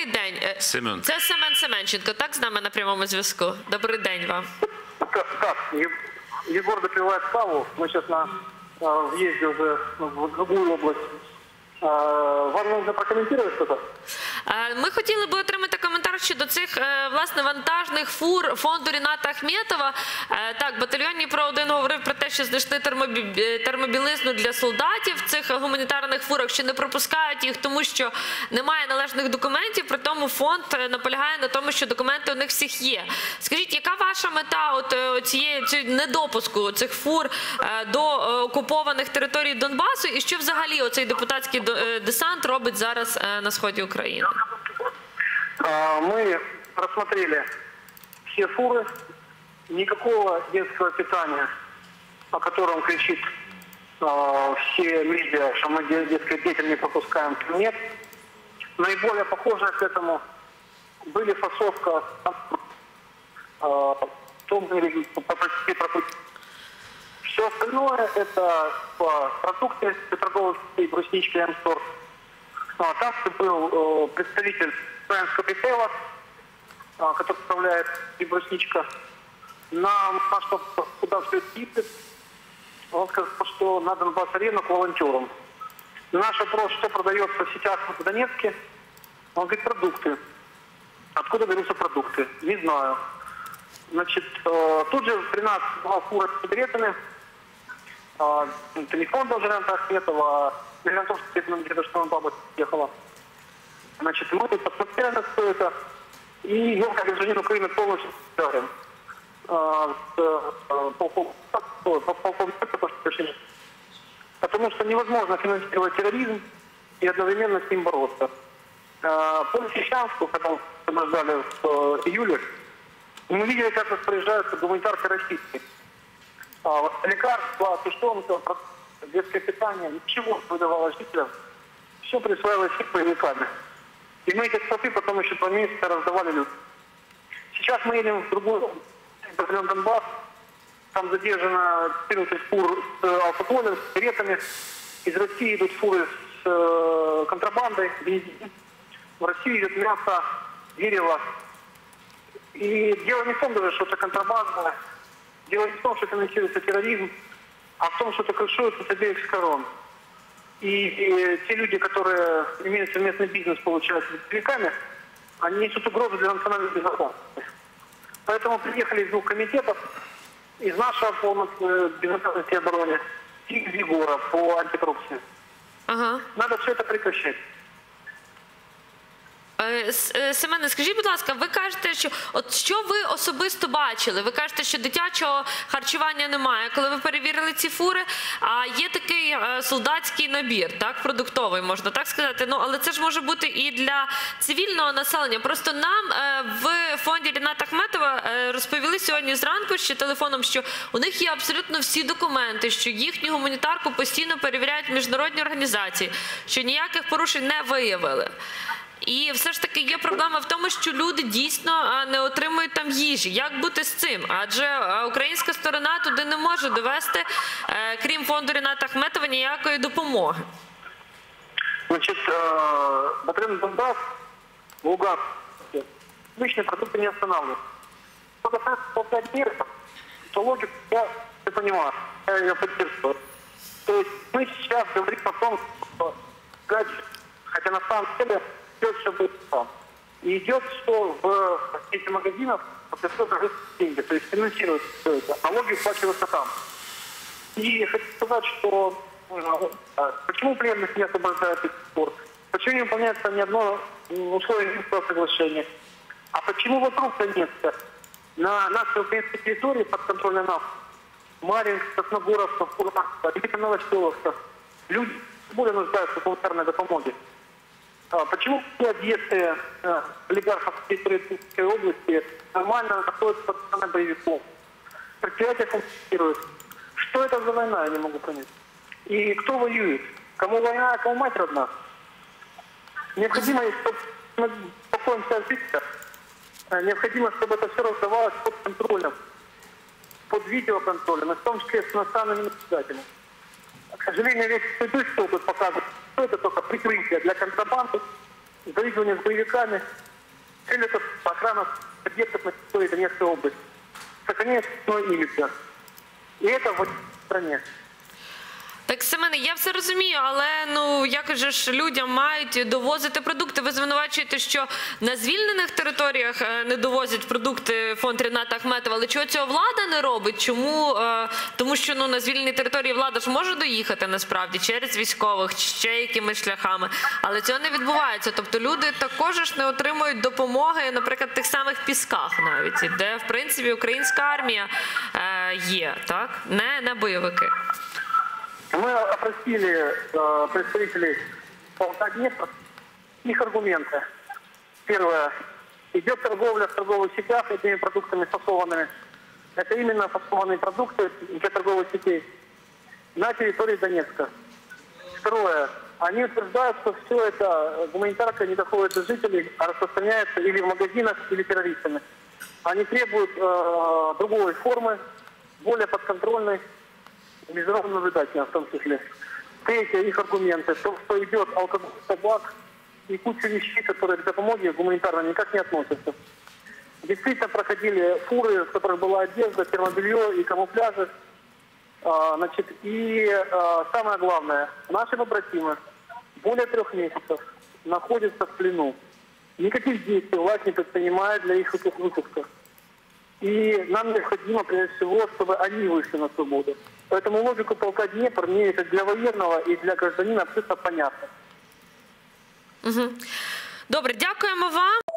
Добрий день. Е, Семен. Це Семен Семенченко, так, з нами на прямому зв'язку. Добрий день вам. Как? как? Е- Егор допивает каву. Мы сейчас на э, въезде уже в другую область. Э, Вам нужно прокомментировать что-то? Е, Ми хотіли би отримати коментар щодо цих е, власне вантажних фур фонду Ріната Ахметова. Е, Так, батальйон Дніпро 1 говорив про те, що знайшли термобі- термобілизну для солдатів в цих гуманітарних фурах, що не пропускають їх, тому що немає належних документів. При тому фонд наполягає на тому, що документи у них всіх є. Скажіть, яка ваша мета от цієї недопуску цих фур до окупованих територій Донбасу, і що взагалі оцей депутатський десант робить зараз на сході України? А, Мы просмотрели все фуры. Никакого детского питания, о котором кричит а, все медиа, что мы де- детское детям не пропускаем, нет. Наиболее похожее к этому были фасовка а, то были попросили пропустить. Все остальное это по продукты, сети, бруснички, М-Стор. А, Там был э, представитель украинского ритейла, а, который управляет и брусничка. Нам, а что, куда все это он сказал, что на Донбасс-арену к волонтерам. Наш вопрос, что продается в сетях в Донецке, он говорит, продукты. Откуда берутся продукты? Не знаю. Значит, э, тут же при нас два фура с сигаретами. А, телефон был Жирента Ахметова, а Леонтовский где-то где-то что он баба ехала. Значит, мы посмотрели все это, и я, как гражданин Украины, полностью благодарен. Потому что невозможно финансировать терроризм и одновременно с ним бороться. А, По Лисичанску, когда мы освобождали в июле, мы видели, как распоряжаются гуманитарки российские. А, лекарства, тушенка, про- детское питание, ничего не выдавалось жителям. Все присваивалось их боевиками. И мы эти статы потом еще два месяца раздавали людям. Сейчас мы едем в другой батальон Донбасс. Там задержано 14 фур с э, алкоголем, с сигаретами. Из России идут фуры с э, контрабандой. В Россию идет мясо, дерево. И дело не в том даже, что это контрабанда. Дело не в том, что финансируется терроризм, а в том, что это крышуется с обеих сторон. И, те люди, которые имеют совместный бизнес, получают с боевиками, они несут угрозу для национальной безопасности. Поэтому приехали из двух комитетов, из нашего по э, безопасности и обороне, и из Егора по антикоррупции. Ага. Надо все это прекращать. Е, е, Семене, скажіть, будь ласка, ви кажете, що от що ви особисто бачили? Ви кажете, що дитячого харчування немає, коли ви перевірили ці фури. А є такий е, солдатський набір, так продуктовий, можна так сказати. Ну але це ж може бути і для цивільного населення. Просто нам в фонді Ріната Ахметова розповіли сьогодні зранку ще телефоном, що у них є абсолютно всі документи, що їхню гуманітарку постійно перевіряють міжнародні організації, що ніяких порушень не виявили. І все ж таки є проблема в тому, що люди дійсно а, не отримують там їжі. Як бути з цим? Адже а, українська сторона туди не може довести, е, крім фонду Ріната Ахметова, ніякої допомоги. Значит, э, батальон Донбасс, Луганск, обычные продукты не останавливают. Что касается полтать мира, то логику я не понимаю, я ее поддерживаю. То есть мы сейчас говорим о том, что гаджет, хотя на самом деле все быстро. И идет что в эти магазинах, подготовка деньги, то есть финансируется все это. Налоги уплачиваются там. И хочу сказать, что э, почему пленных не освобождают до сих? Почему не выполняется ни одно м, условие Минского соглашения? А почему вокруг Донецка, на нашей украинской территории под контролем нас, Маринск, Красногоровка, Куровка, где-то Новоселовка, люди более нуждаются в гуманитарной допомоге? А почему все объекты э, олигархов в территории области нормально находятся под охраной боевиков? Предприятия функционируют. Что это за война, я не могу понять. И кто воюет? Кому война, а кому мать родна? Необходимо, чтобы спокойно себя э, необходимо, чтобы это все раздавалось под контролем, под видеоконтролем, и в том числе с иностранными наблюдателями. К сожалению, весь предыдущий опыт показывает, что это только прикрытие для контрабанды, заигрывание с боевиками. Цель это охрана объектов на территории Донецкой области. Сохранение имиджа. И это в стране. Так, Семене, я все розумію, але ну як же ж людям мають довозити продукти? Ви звинувачуєте, що на звільнених територіях е, не довозять продукти фонд Ріната Ахметова. Але чого цього влада не робить? Чому? Е, Тому що ну на звільненій території влада ж може доїхати насправді через військових, чи ще якимись шляхами, але цього не відбувається. Тобто люди також ж не отримують допомоги, наприклад, в тих самих пісках, навіть де в принципі українська армія е, є, так не, не бойовики. Мы опросили э, представителей полка Днепра. Их аргументы. Первое. Идет торговля в торговых сетях этими продуктами фасованными. Это именно фасованные продукты для торговых сетей на территории Донецка. Второе. Они утверждают, что все это э, гуманитарка не доходит до жителей, а распространяется или в магазинах, или террористами. Они требуют э, другой формы, более подконтрольной, международно наблюдательно в том числе. Третье, их аргументы, то, что идет алкоголь, табак и куча вещей, которые к допомоге гуманитарно никак не относятся. Действительно проходили фуры, в которых была одежда, термобелье и камуфляжи. А, значит, и а, самое главное, наши побратимы более трех месяцев находятся в плену. Никаких действий власть не предпринимает для их выпу- выпуска. И нам необходимо, прежде всего, чтобы они вышли на свободу. Поэтому логику полка Днепр мне как для военного и для гражданина абсолютно понятна. Добре, дякуємо вам.